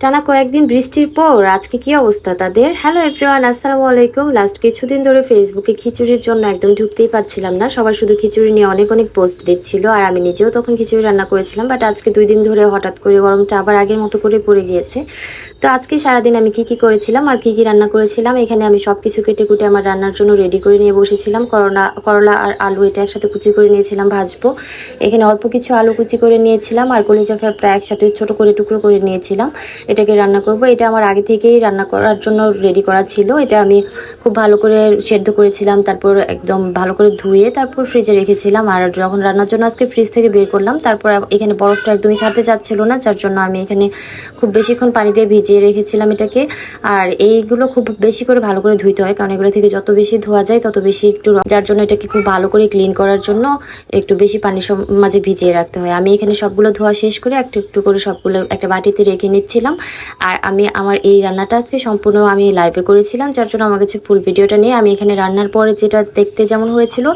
টানা কয়েকদিন বৃষ্টির পর আজকে কি অবস্থা তাদের? হ্যালো এভরিওয়ান আসসালামু আলাইকুম। লাস্ট কিছুদিন ধরে ফেসবুকে খিচুড়ির জন্য একদম ঢুকতেই পাচ্ছিলাম না। সবাই শুধু খিচুড়ি নিয়ে অনেক অনেক পোস্ট দিচ্ছিল আর আমি নিজেও তখন খিচুড়ি রান্না করেছিলাম বাট আজকে দুই দিন ধরে হঠাৎ করে গরমটা আবার আগের মতো করে পড়ে গিয়েছে। তো আজকে সারাদিন আমি কি কি করেছিলাম আর কি কি রান্না করেছিলাম, এখানে আমি সব কিছু কেটে কুটে আমার রান্নার জন্য রেডি করে নিয়ে বসেছিলাম। করলা করলা আর আলু এটা একসাথে কুচি করে নিয়েছিলাম ভাজবো। এখানে অল্প কিছু আলু কুচি করে নিয়েছিলাম আর কলিজা ফ্রাই একসাথে ছোটো করে টুকরো করে নিয়েছিলাম। এটাকে রান্না করব। এটা আমার আগে থেকেই রান্না করার জন্য রেডি করা ছিল। এটা আমি খুব ভালো করে সেদ্ধ করেছিলাম, তারপর একদম ভালো করে ধুয়ে তারপর ফ্রিজে রেখেছিলাম। আর যখন রান্নার জন্য আজকে ফ্রিজ থেকে বের করলাম, তারপর এখানে বরফটা একদমই ছাড়তে চাচ্ছিল না, যার জন্য আমি এখানে খুব বেশিক্ষণ পানি দিয়ে ভিজিয়ে রেখেছিলাম এটাকে। আর এইগুলো খুব বেশি করে ভালো করে ধুইতে হয়, কারণ এগুলো থেকে যত বেশি ধোয়া যায়, তত বেশি একটু যার জন্য এটাকে খুব ভালো করে ক্লিন করার জন্য একটু বেশি পানির মাঝে ভিজিয়ে রাখতে হয়। আমি এখানে সবগুলো ধোয়া শেষ করে একটু একটু করে সবগুলো একটা বাটিতে রেখে নিচ্ছিলাম। আর আমি আমার এই রান্নাটা আজকে সম্পূর্ণ আমি লাইভে করেছিলাম, যার জন্য আমার কাছে ফুল ভিডিওটা নিয়ে আমি এখানে রান্নার পরে যেটা দেখতে যেমন হয়েছিল,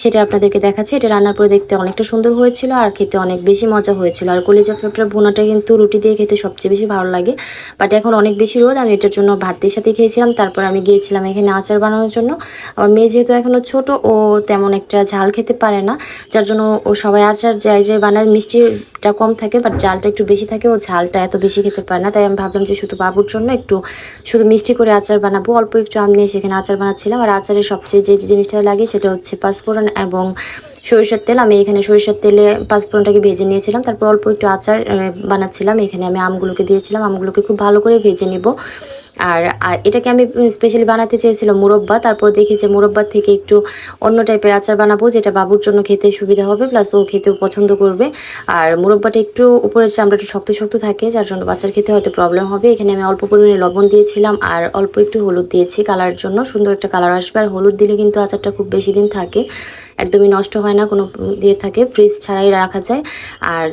সেটা আপনাদেরকে দেখাচ্ছি। এটা রান্নার পরে দেখতে অনেকটা সুন্দর হয়েছিল আর খেতে অনেক বেশি মজা হয়েছিল। আর কলিজা ফেপড়া ভুনাটা কিন্তু রুটি দিয়ে খেতে সবচেয়ে বেশি ভালো লাগে। বাট এখন অনেক বেশি রোদ, আমি এটার জন্য ভাতের সাথে খেয়েছিলাম। তারপর আমি গিয়েছিলাম এখানে আচার বানানোর জন্য। আমার মেয়ে যেহেতু এখনও ছোট, ও তেমন একটা ঝাল খেতে পারে না, যার জন্য ও সবাই আচার যাই যাই বানায়, মিষ্টিটা কম থাকে বাট ঝালটা একটু বেশি থাকে, ও ঝালটা এত বেশি খেতে পারে না। তাই আমি ভাবলাম যে শুধু বাবুর জন্য একটু শুধু মিষ্টি করে আচার বানাবো, অল্প একটু আম নিয়ে সেখানে আচার বানাচ্ছিলাম। আর আচারের সবচেয়ে যে জিনিসটা লাগে সেটা হচ্ছে পাঁচফোড়ন এবং সরিষার তেল। আমি এখানে সরিষার তেলে পাঁচফোড়নটাকে ভেজে নিয়েছিলাম, তারপর অল্প একটু আচার বানাচ্ছিলাম। এখানে আমি আমগুলোকে দিয়েছিলাম, আমগুলোকে খুব ভালো করে ভেজে নিব। আর এটাকে আমি স্পেশালি বানাতে চেয়েছিলাম মুরব্বা। তারপর দেখি যে মুরব্বার থেকে একটু অন্য টাইপের আচার বানাবো, যেটা বাবুর জন্য খেতে সুবিধা হবে প্লাস ও খেতেও পছন্দ করবে। আর মুরব্বাটা একটু উপরের চামড়াটা শক্ত শক্ত থাকে, যার জন্য বাচ্চার খেতে হয়তো প্রবলেম হবে। এখানে আমি অল্প পরিমাণে লবণ দিয়েছিলাম, আর অল্প একটু হলুদ দিয়েছি কালারের জন্য। সুন্দর একটা কালার আসবে, আর হলুদ দিলে কিন্তু আচারটা খুব বেশি দিন থাকে, একদমই নষ্ট হয় না, কোনো দিয়ে থাকে ফ্রিজ ছাড়াই রাখা যায়। আর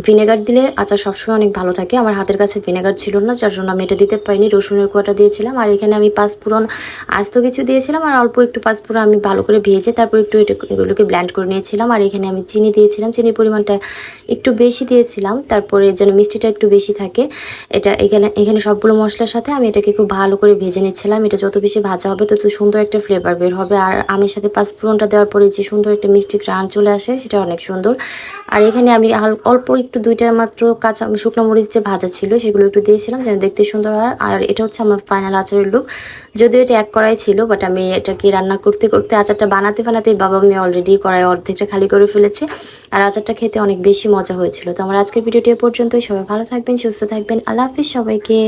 ভিনেগার দিলে আচার সবসময় অনেক ভালো থাকে। আমার হাতের কাছে ভিনেগার ছিল না, যার জন্য আমি এটা দিতে পারিনি, রসুনের কুয়াটা দিয়েছিলাম। আর এখানে আমি পাঁচফোড়ন আস্ত কিছু দিয়েছিলাম আর অল্প একটু পাঁচফোড়ন আমি ভালো করে ভেজে তারপর একটু এটা- এগুলোকে ব্ল্যান্ড করে নিয়েছিলাম। আর এখানে আমি চিনি দিয়েছিলাম। চিনির পরিমাণটা একটু বেশি দিয়েছিলাম, তারপরে যেন মিষ্টিটা একটু বেশি থাকে। এটা এখানে এখানে সবগুলো মশলার সাথে আমি এটাকে খুব ভালো করে ভেজে নিচ্ছিলাম। এটা যত বেশি ভাজা হবে, তত সুন্দর একটা ফ্লেভার বের হবে। আর আমের সাথে পাঁচফোড়নটা দেওয়ার পরে যে সুন্দর একটা মিষ্টি গ্রান চলে আসে, সেটা অনেক সুন্দর। আর এখানে আমি অল্প একটু দুইটার মাত্র কাঁচা শুকনো মরিচ যে ভাজা ছিল, সেগুলো একটু দিয়েছিলাম যেন দেখতে সুন্দর হয়। আর এটা হচ্ছে আমার ফাইনাল আচারের লুক যদিও এটা এক করাই ছিল বাট আমি এটাকে রান্না করতে করতে আচারটা বানাতে বানাতে বাবা মেয়ে অলরেডি কড়াই অর্ধেকটা খালি করে ফেলেছে। আর আচারটা খেতে অনেক বেশি মজা হয়েছিল। তো আমার আজকের ভিডিওটি পর্যন্তই। সবাই ভালো থাকবেন, সুস্থ থাকবেন। আল্লাহ হাফিজ সবাইকে।